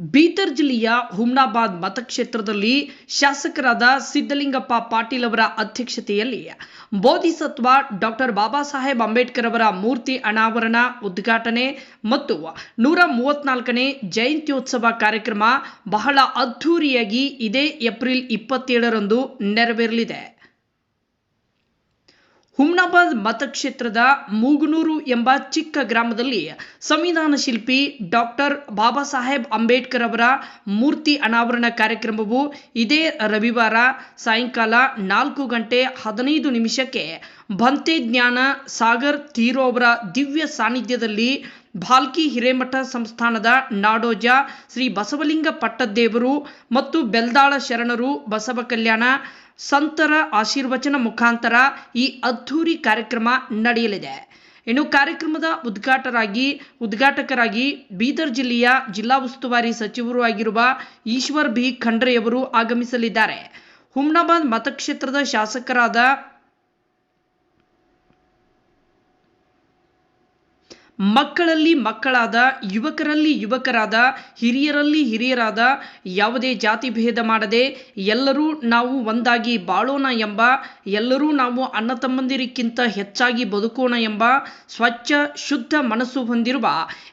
ಬೀದರ್ ಜಿಲ್ಲೆಯ ಹುಮ್ನಾಬಾದ್ ಮತಕ್ಷೇತ್ರದಲ್ಲಿ ಶಾಸಕರಾದ ಸಿದ್ದಲಿಂಗಪ್ಪ ಪಾಟೀಲ್ ಅವರ ಅಧ್ಯಕ್ಷತೆಯಲ್ಲಿ ಬೋಧಿಸತ್ವ ಡಾಕ್ಟರ್ ಬಾಬಾ ಸಾಹೇಬ್ ಅಂಬೇಡ್ಕರ್ ಅವರ ಮೂರ್ತಿ ಅನಾವರಣ, ಉದ್ಘಾಟನೆ ಮತ್ತು ನೂರ ಮೂವತ್ನಾಲ್ಕನೇ ಜಯಂತ್ಯೋತ್ಸವ ಕಾರ್ಯಕ್ರಮ ಬಹಳ ಅದ್ಧೂರಿಯಾಗಿ ಇದೇ ಏಪ್ರಿಲ್ ಇಪ್ಪತ್ತೇಳರಂದು ನೆರವೇರಲಿದೆ. ಹುಮ್ನಾಬಾದ್ ಮತಕ್ಷೇತ್ರದ ಮೂಗನೂರು ಎಂಬ ಚಿಕ್ಕ ಗ್ರಾಮದಲ್ಲಿ ಸಂವಿಧಾನ ಶಿಲ್ಪಿ ಡಾಕ್ಟರ್ ಬಾಬಾ ಸಾಹೇಬ್ ಅಂಬೇಡ್ಕರ್ ಅವರ ಮೂರ್ತಿ ಅನಾವರಣ ಕಾರ್ಯಕ್ರಮವು ಇದೇ ರವಿವಾರ ಸಾಯಂಕಾಲ ನಾಲ್ಕು ಗಂಟೆ ಹದಿನೈದು ನಿಮಿಷಕ್ಕೆ ಭಂತೆ ಜ್ಞಾನ ಸಾಗರ್ ತೀರೋ ಅವರ ದಿವ್ಯ ಸಾನ್ನಿಧ್ಯದಲ್ಲಿ ಭಾಲ್ಕಿ ಹಿರೇಮಠ ಸಂಸ್ಥಾನದ ನಾಡೋಜ ಶ್ರೀ ಬಸವಲಿಂಗ ಪಟ್ಟದ್ದೇವರು ಮತ್ತು ಬೆಲ್ದಾಳ ಶರಣರು ಬಸವ ಕಲ್ಯಾಣ ಸಂತರ ಆಶೀರ್ವಚನ ಮುಖಾಂತರ ಈ ಅದ್ಧೂರಿ ಕಾರ್ಯಕ್ರಮ ನಡೆಯಲಿದೆ. ಇನ್ನು ಕಾರ್ಯಕ್ರಮದ ಉದ್ಘಾಟರಾಗಿ, ಉದ್ಘಾಟಕರಾಗಿ ಬೀದರ್ ಜಿಲ್ಲೆಯ ಜಿಲ್ಲಾ ಉಸ್ತುವಾರಿ ಸಚಿವರು ಆಗಿರುವ ಈಶ್ವರ್ ಬಿ ಖಂಡ್ರೆಯವರು ಆಗಮಿಸಲಿದ್ದಾರೆ. ಹುಮ್ನಾಬಾದ್ ಮತಕ್ಷೇತ್ರದ ಶಾಸಕರಾದ ಮಕ್ಕಳಲ್ಲಿ ಮಕ್ಕಳಾದ, ಯುವಕರಲ್ಲಿ ಯುವಕರಾದ, ಹಿರಿಯರಲ್ಲಿ ಹಿರಿಯರಾದ, ಯಾವುದೇ ಜಾತಿ ಭೇದ ಮಾಡದೆ ಎಲ್ಲರೂ ನಾವು ಒಂದಾಗಿ ಬಾಳೋಣ ಎಂಬ, ಎಲ್ಲರೂ ನಾವು ಅಣ್ಣ ತಮ್ಮಂದಿರಿಕ್ಕಿಂತ ಹೆಚ್ಚಾಗಿ ಬದುಕೋಣ ಎಂಬ ಸ್ವಚ್ಛ, ಶುದ್ಧ ಮನಸ್ಸು ಹೊಂದಿರುವ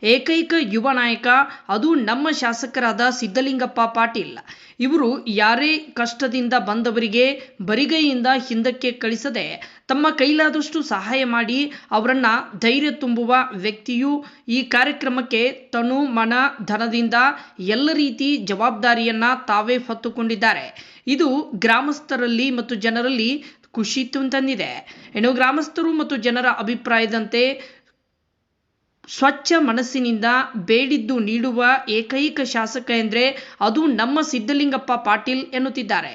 ಏಕೈಕ ಯುವ ನಾಯಕ ಅದು ನಮ್ಮ ಶಾಸಕರಾದ ಸಿದ್ದಲಿಂಗಪ್ಪ ಪಾಟೀಲ್. ಇವರು ಯಾರೇ ಕಷ್ಟದಿಂದ ಬಂದವರಿಗೆ ಬರಿಗೈಯಿಂದ ಹಿಂದಕ್ಕೆ ಕಳಿಸದೆ ತಮ್ಮ ಕೈಲಾದಷ್ಟು ಸಹಾಯ ಮಾಡಿ ಅವರನ್ನ ಧೈರ್ಯ ತುಂಬುವ ವ್ಯಕ್ತಿಯು ಈ ಕಾರ್ಯಕ್ರಮಕ್ಕೆ ತನು ಮನ ಧನದಿಂದ ಎಲ್ಲ ರೀತಿ ಜವಾಬ್ದಾರಿಯನ್ನ ತಾವೇ ಹೊತ್ತುಕೊಂಡಿದ್ದಾರೆ. ಇದು ಗ್ರಾಮಸ್ಥರಲ್ಲಿ ಮತ್ತು ಜನರಲ್ಲಿ ಖುಷಿ ತಂದಿದೆ. ಏನು ಗ್ರಾಮಸ್ಥರು ಮತ್ತು ಜನರ ಅಭಿಪ್ರಾಯದಂತೆ ಸ್ವಚ್ಛ ಮನಸ್ಸಿನಿಂದ ಬೇಡಿದ್ದು ನೀಡುವ ಏಕೈಕ ಶಾಸಕ ಎಂದರೆ ಅದು ನಮ್ಮ ಸಿದ್ದಲಿಂಗಪ್ಪ ಪಾಟೀಲ್ ಎನ್ನುತ್ತಿದ್ದಾರೆ.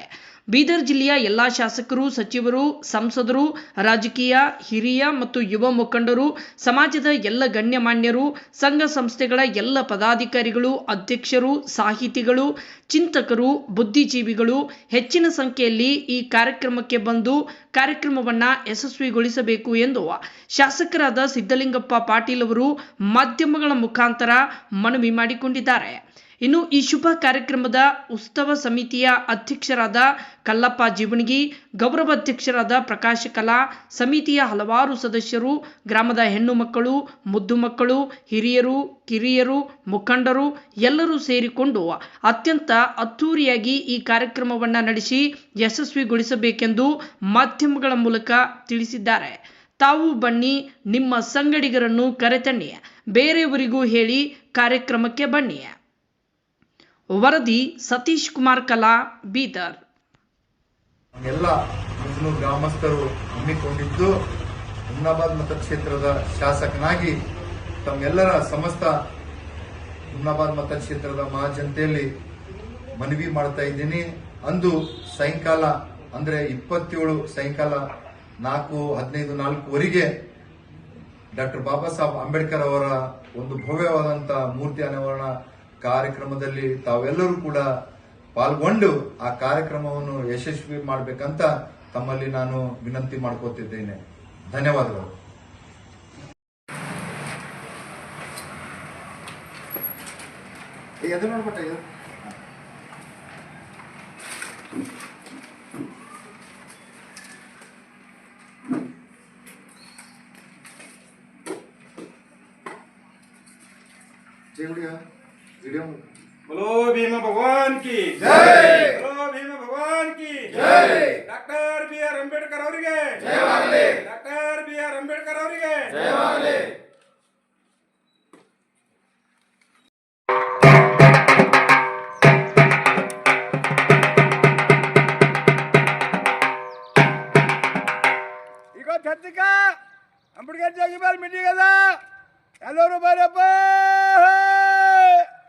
ಬೀದರ್ ಜಿಲ್ಲೆಯ ಎಲ್ಲ ಶಾಸಕರು, ಸಚಿವರು, ಸಂಸದರು, ರಾಜಕೀಯ ಹಿರಿಯ ಮತ್ತು ಯುವ ಮುಖಂಡರು, ಸಮಾಜದ ಎಲ್ಲ ಗಣ್ಯಮಾನ್ಯರು, ಸಂಘ ಸಂಸ್ಥೆಗಳ ಎಲ್ಲ ಪದಾಧಿಕಾರಿಗಳು, ಅಧ್ಯಕ್ಷರು, ಸಾಹಿತಿಗಳು, ಚಿಂತಕರು, ಬುದ್ಧಿಜೀವಿಗಳು ಹೆಚ್ಚಿನ ಸಂಖ್ಯೆಯಲ್ಲಿ ಈ ಕಾರ್ಯಕ್ರಮಕ್ಕೆ ಬಂದು ಕಾರ್ಯಕ್ರಮವನ್ನು ಯಶಸ್ವಿಗೊಳಿಸಬೇಕು ಎಂದು ಶಾಸಕರಾದ ಸಿದ್ದಲಿಂಗಪ್ಪ ಪಾಟೀಲ್ ಅವರು ಮಾಧ್ಯಮಗಳ ಮುಖಾಂತರ ಮನವಿ ಮಾಡಿಕೊಂಡಿದ್ದಾರೆ. ಇನ್ನು ಈ ಶುಭ ಕಾರ್ಯಕ್ರಮದ ಉತ್ಸವ ಸಮಿತಿಯ ಅಧ್ಯಕ್ಷರಾದ ಕಲ್ಲಪ್ಪ ಜೀವಣಗಿ ಗೌರವಾಧ್ಯಕ್ಷರಾದ ಪ್ರಕಾಶ ಕಲಾ, ಸಮಿತಿಯ ಹಲವಾರು ಸದಸ್ಯರು, ಗ್ರಾಮದ ಹೆಣ್ಣು ಮಕ್ಕಳು, ಮುದ್ದು ಮಕ್ಕಳು, ಹಿರಿಯರು, ಕಿರಿಯರು, ಮುಖಂಡರು ಎಲ್ಲರೂ ಸೇರಿಕೊಂಡು ಅತ್ಯಂತ ಅದ್ಧೂರಿಯಾಗಿ ಈ ಕಾರ್ಯಕ್ರಮವನ್ನು ನಡೆಸಿ ಯಶಸ್ವಿಗೊಳಿಸಬೇಕೆಂದು ಮಾಧ್ಯಮಗಳ ಮೂಲಕ ತಿಳಿಸಿದ್ದಾರೆ. ತಾವು ಬನ್ನಿ, ನಿಮ್ಮ ಸಂಗಡಿಗರನ್ನು ಕರೆತನ್ನಿ, ಬೇರೆಯವರಿಗೂ ಹೇಳಿ ಕಾರ್ಯಕ್ರಮಕ್ಕೆ ಬನ್ನಿ. ವರದಿ ಸತೀಶ್ ಕುಮಾರ್ ಕಲಾ, ಬೀದರ್. ಎಲ್ಲ ಗ್ರಾಮಸ್ಥರು ಹಮ್ಮಿಕೊಂಡಿದ್ದು ಹುಮ್ನಾಬಾದ್ ಮತಕ್ಷೇತ್ರದ ಶಾಸಕನಾಗಿ ತಮ್ಮೆಲ್ಲರ ಸಮಸ್ತ ಹುಮ್ನಾಬಾದ್ ಮತಕ್ಷೇತ್ರದ ಮಹಾಜನತೆಯಲ್ಲಿ ಮನವಿ ಮಾಡ್ತಾ ಇದ್ದೀನಿ. ಅಂದು ಸಾಯಂಕಾಲ, ಅಂದ್ರೆ ಇಪ್ಪತ್ತೇಳು ಸಾಯಂಕಾಲ ನಾಲ್ಕು, ಹದಿನೈದು, ನಾಲ್ಕುವರೆಗೆ ಡಾಕ್ಟರ್ ಬಾಬಾ ಸಾಹೇಬ್ ಅಂಬೇಡ್ಕರ್ ಅವರ ಒಂದು ಭವ್ಯವಾದಂತಹ ಮೂರ್ತಿ ಅನಾವರಣ ಕಾರ್ಯಕ್ರಮದಲ್ಲಿ ತಾವೆಲ್ಲರೂ ಕೂಡ ಪಾಲ್ಗೊಂಡು ಆ ಕಾರ್ಯಕ್ರಮವನ್ನು ಯಶಸ್ವಿ ಮಾಡಬೇಕಂತ ತಮ್ಮಲ್ಲಿ ನಾನು ವಿನಂತಿ ಮಾಡ್ಕೋತಿದ್ದೇನೆ. ಧನ್ಯವಾದಗಳು. ಎದು ನೋಡ್ಬಿಟ್ಟ ಇದು ವಿಡಿಯೋ वीडियो बोलो भीम भगवान की जय बोलो भीम भगवान की जय डॉक्टर बी आर अंबेडकर ಅವರಿಗೆ ಜಯ ಆಗಲಿ ಡಾಕ್ಟರ್ ಬಿ ಆರ್ ಅಂಬೇಡ್ಕರ್ ಅವರಿಗೆ ಜಯ ಆಗಲಿ ಈಗ ಛತ್ತಿಕ ಅಂಬೇಡ್ಕರ್ ಜಯಗಿ ಮೇಲೆ ಮಿಟಿಂಗ್ ಅದ ಎಲ್ಲರೂ ಬರಪ್ಪ